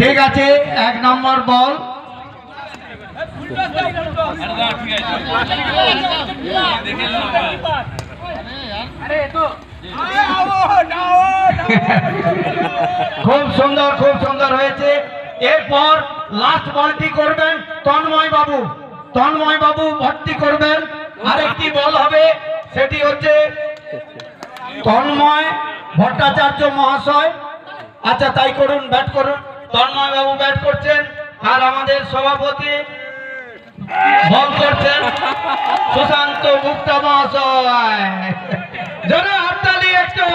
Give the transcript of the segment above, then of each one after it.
ঠিক আছে, এক নম্বর বল। খুব সুন্দর খুব সুন্দর হয়েছে। এরপর লাস্ট বলটি করবেন তন্ময় বাবু। তন্ময় বাবু ভর্তি করবেন। আরেকটি বল হবে, সেটি হচ্ছে তন্ময় ভট্টাচার্য মহাশয়। আচ্ছা তাই করুন, ব্যাট করুন। তন্ময় বাবু ব্যাট করছেন, আর আমাদের সভাপতি বল করছেন। সুশান্ত গুপ্তা মহাশয়। হাততালি একটু,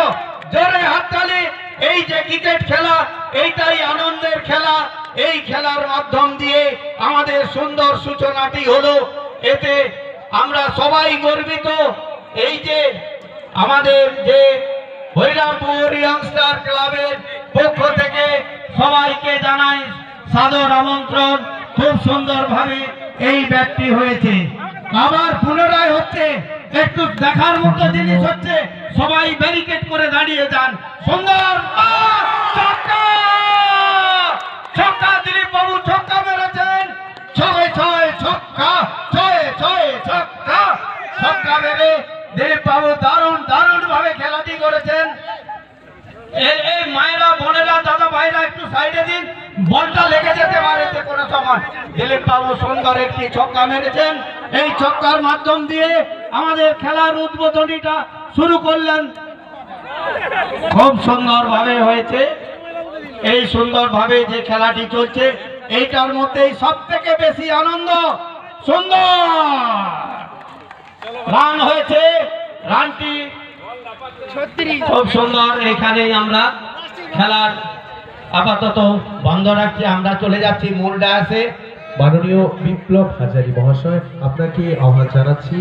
জোরে হাততালি এই যে ক্রিকেট খেলা, এইটাই আনন্দের খেলা। এই খেলার মাধ্যম দিয়ে আমাদের সুন্দর সূচনাটি হলো। এতে আমরা সবাই গর্বিত। এই যে আমাদের যে হরিরামপুর ইয়াংস্টার ক্লাবের পক্ষ থেকে সবাইকে জানাই সাদর আমন্ত্রণ। খুব সুন্দরভাবে এই ব্যক্তি হয়েছে। আবার পুনরায় হচ্ছে, একটু দেখার মতো জিনিস হচ্ছে, সবাই ব্যারিকেড করে দাঁড়িয়ে যান। সুন্দর ছক্কা! দিলীপ বাবু ছক্কা মেরেছেন। ছয় ছয়, ছক্কা, ছয় ছয়, ছক্কা। ছক্কা মেরে দিলীপ বাবু দারুণ দারুণ ভাবে খেলাটি করেছেন। এই মায়েরা, বোনেরা দাদা ভাইরা একটু সাইডে দিন। বলটা লেগে যেতে পারে যে কোনো সময়। দিলীপ বাবু সুন্দর একটি ছক্কা মেরেছেন। এই ছক্কার মাধ্যম দিয়ে আমাদের খেলার উদ্বোধনীটা শুরু করলেন। খুব সুন্দর ভাবে হয়েছে। এই সুন্দর ভাবে যে খেলাটি চলছে, এইটার মধ্যেই সব থেকে বেশি আনন্দ। সুন্দর! রান হয়েছে। রানটি খুব সুন্দর এখানেই আমরা খেলার আপাতত বন্ধ রাখছি, আমরা চলে যাচ্ছি, মূল ডায়াসে। মাননীয় বিপ্লব হাজারি মহাশয়, আপনাকে আহ্বান জানাচ্ছি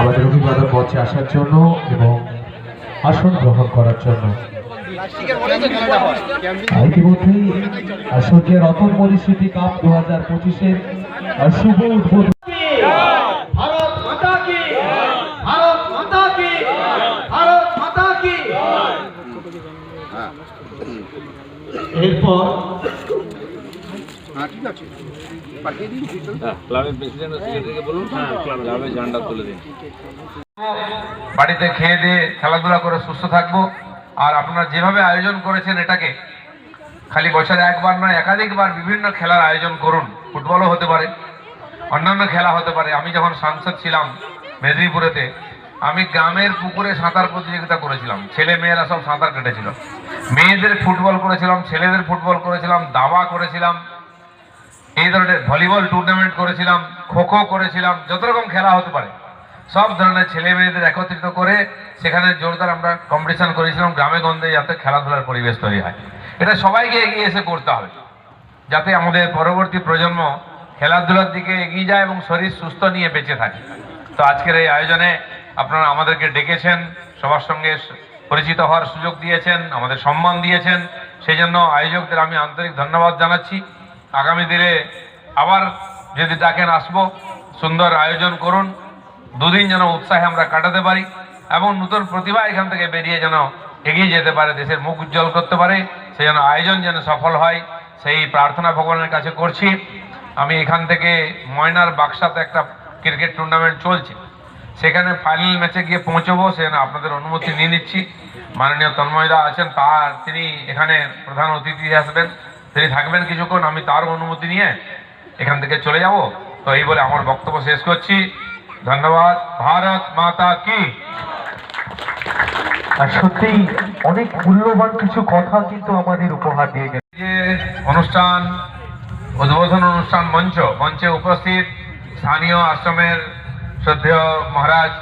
আমাদের অভিভাবক মঞ্চে আসার জন্য এবং আসন গ্রহণ করার জন্য। ইতিমধ্যেই স্বর্গীয় রতন মণি স্মৃতি কাপ দু হাজার পঁচিশের শুভ উদ্বোধন ভারত মাতা কি ভারত মাতা কি ভারত মাতা কি এরপর হ্যাঁ, ক্লাবের প্রেসিডেন্ট ও সেক্রেটারিকে বলুন ক্লাবের ঝান্ডা তুলে দিন বাড়িতে খেয়ে দিয়ে খেলাধুলা করে সুস্থ থাকব। আর আপনারা যেভাবে আয়োজন করেছেন এটাকে খালি বছরে একবার নয় একাধিকবার বিভিন্ন খেলার আয়োজন করুন। ফুটবলও হতে পারে অন্যান্য খেলা হতে পারে। আমি যখন সাংসদ ছিলাম মেদিনীপুরেতে আমি গ্রামের পুকুরে সাঁতার প্রতিযোগিতা করেছিলাম। ছেলে মেয়েরা সব সাঁতার কেটেছিল। মেয়েদের ফুটবল করেছিলাম, ছেলেদের ফুটবল করেছিলাম, দাবা করেছিলাম, এই ধরনের ভলিবল টুর্নামেন্ট করেছিলাম, খোখো করেছিলাম, যত রকম খেলা হতে পারে। সব ধরনের ছেলে মেয়েদের একত্রিত করে সেখানে জোরদার আমরা কম্পিটিশন করেছিলাম, গ্রামে গঞ্জে যাতে খেলাধুলার পরিবেশ তৈরি হয়। এটা সবাইকে এগিয়ে এসে করতে হবে, যাতে আমাদের পরবর্তী প্রজন্ম খেলাধুলার দিকে এগিয়ে যায় এবং শরীর সুস্থ নিয়ে বেঁচে থাকে। তো আজকের এই আয়োজনে আপনারা আমাদেরকে ডেকেছেন, সবার সঙ্গে পরিচিত হওয়ার সুযোগ দিয়েছেন, আমাদের সম্মান দিয়েছেন। সেই জন্য আয়োজকদের আমি আন্তরিক ধন্যবাদ জানাচ্ছি। আগামী দিনে আবার যদি ডাকেন আসব, সুন্দর আয়োজন করুন। দুদিন যেন উৎসাহে আমরা কাটাতে পারি এবং নতুন প্রতিভা এখান থেকে বেরিয়ে যেন এগিয়ে যেতে পারে, দেশের মুখ উজ্জ্বল করতে পারে। সেই জন্য আয়োজন যেন সফল হয়, সেই প্রার্থনা ভগবানের কাছে করছি। আমি এখান থেকে ময়নার বাক্সাতে একটা ক্রিকেট টুর্নামেন্ট চলছে। সেখানে ফাইনাল ম্যাচে গিয়ে পৌঁছবো সেখানে আপনাদের অনুমতি নিয়ে নিচ্ছি। মাননীয় তন্ময়দা আছেন তার তিনি এখানে প্রধান অতিথি আসবেন। তিনি থাকবেন কিছুক্ষণ আমি তার অনুমতি নিয়ে এখান থেকে চলে যাব। তো এই বলে আমার বক্তব্য শেষ করছি। ধন্যবাদ। ভারত মাতা কি? আর সত্যিই অনেক মূল্যবান কিছু কথা কিন্তু আমাদের উপহার দিয়ে গেছে। যে অনুষ্ঠান উদ্বোধন অনুষ্ঠান মঞ্চ মঞ্চে উপস্থিত স্থানীয় আশ্রমের শ্রদ্ধেয় মহারাজ,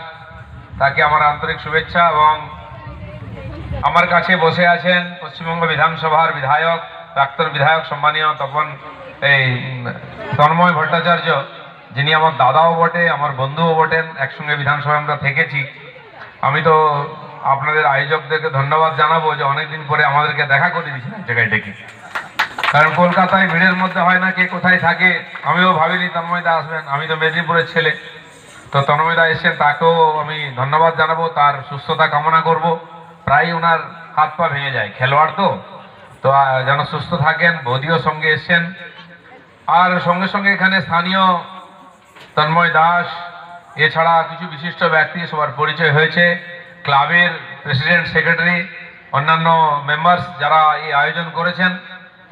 তাকে আমার আন্তরিক শুভেচ্ছা এবং আমার কাছে বসে আছেন পশ্চিমবঙ্গ বিধানসভার বিধায়ক, প্রাক্তন বিধায়ক সম্মানীয় তপন, এই, তন্ময় ভট্টাচার্য, যিনি আমার দাদাও বটে, আমার বন্ধুও বটেন, একসঙ্গে বিধানসভায় আমরা থেকেছি। আমি তো আপনাদের আয়োজকদেরকে ধন্যবাদ জানাব যে অনেকদিন পরে আমাদেরকে দেখা করে দিয়েছেন এক জায়গায় ডেকে। কারণ কলকাতায় ভিড়ের মধ্যে হয় না কে কোথায় থাকে, আমিও ভাবিনি তন্ময়দা আসবেন, আমি তো মেদিনীপুরের ছেলে। তো তন্ময়দা এসেছেন, তাকেও আমি ধন্যবাদ জানাব, তার সুস্থতা কামনা করব। প্রায় ওনার হাত পা ভেঙে যায়, খেলোয়াড় তো। তো যেন সুস্থ থাকেন, বৌদিও সঙ্গে এসছেন। আর সঙ্গে সঙ্গে এখানে স্থানীয় তন্ময় দাস, এছাড়া কিছু বিশিষ্ট ব্যক্তি, সবার পরিচয় হয়েছে। ক্লাবের প্রেসিডেন্ট, সেক্রেটারি, অন্যান্য মেম্বার্স যারা এই আয়োজন করেছেন।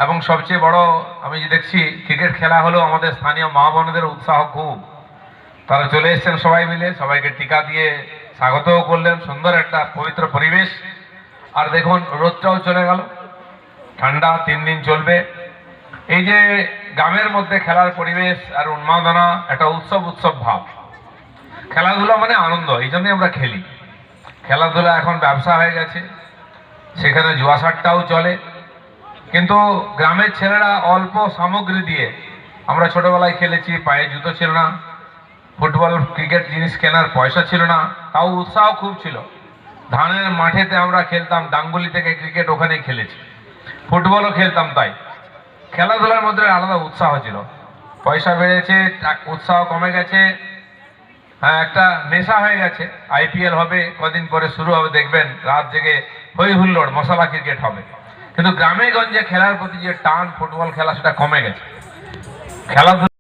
এবং সবচেয়ে বড়, আমি যে দেখছি, ক্রিকেট খেলা হলো আমাদের স্থানীয় মা বোনদের উৎসাহ খুব। তারা চলে এসেছেন সবাই মিলে। সবাইকে টিকা দিয়ে স্বাগতও করলেন। সুন্দর একটা পবিত্র পরিবেশ। আর দেখুন, রোদটাও চলে গেল। ঠান্ডা, তিন দিন চলবে। এই যে গ্রামের মধ্যে খেলার পরিবেশ আর উন্মাদনা, একটা উৎসব উৎসব ভাব। খেলাধুলা মানে আনন্দ, এই জন্যই আমরা খেলি। খেলাধুলা এখন ব্যবসা হয়ে গেছে। সেখানে জুয়াশারটাও চলে। কিন্তু গ্রামের ছেলেরা অল্প সামগ্রী দিয়ে, আমরা ছোটবেলায় খেলেছি, পায়ে জুতো ছিল না। ফুটবল, ক্রিকেট জিনিস কেনার পয়সা ছিল না, তাও উৎসাহ খুব ছিল। ধানের মাঠেতে আমরা খেলতাম, ডাঙ্গুলি থেকে ক্রিকেট ওখানেই খেলেছি। ফুটবলও খেলতাম তাই। খেলাধুলার মধ্যে আলাদা উৎসাহ ছিল। পয়সা বেড়েছে উৎসাহ কমে গেছে হ্যাঁ একটা নেশা হয়ে গেছে। আইপিএল হবে, কদিন পরে শুরু হবে, দেখবেন, রাত জেগে হই হুল্লোড়, মশলা ক্রিকেট হবে। কিন্তু গ্রামে গঞ্জে খেলার প্রতি যে টান ফুটবল খেলা, সেটা কমে গেছে। খেলাধুলা